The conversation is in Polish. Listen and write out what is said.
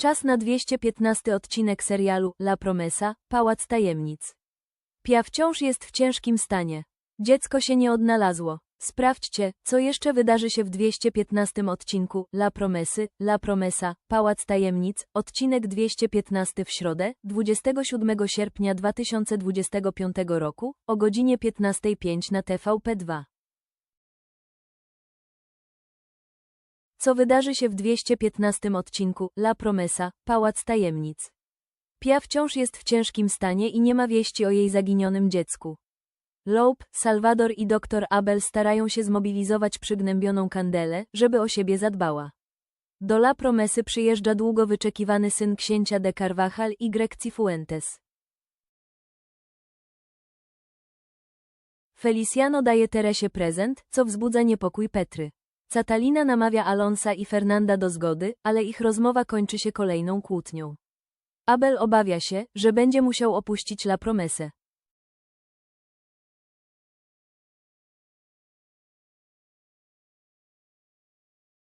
Czas na 215 odcinek serialu La Promesa, Pałac Tajemnic. Pia wciąż jest w ciężkim stanie. Dziecko się nie odnalazło. Sprawdźcie, co jeszcze wydarzy się w 215 odcinku La Promesy, La Promesa, Pałac Tajemnic, odcinek 215 w środę, 27 sierpnia 2025 roku, o godzinie 15.05 na TVP2. Co wydarzy się w 215 odcinku La Promesa, Pałac Tajemnic. Pia wciąż jest w ciężkim stanie i nie ma wieści o jej zaginionym dziecku. Loeb, Salvador i dr Abel starają się zmobilizować przygnębioną Kandelę, żeby o siebie zadbała. Do La Promesy przyjeżdża długo wyczekiwany syn księcia de Carvajal i Greg Cifuentes. Feliciano daje Teresie prezent, co wzbudza niepokój Petry. Catalina namawia Alonsa i Fernanda do zgody, ale ich rozmowa kończy się kolejną kłótnią. Abel obawia się, że będzie musiał opuścić La Promesę.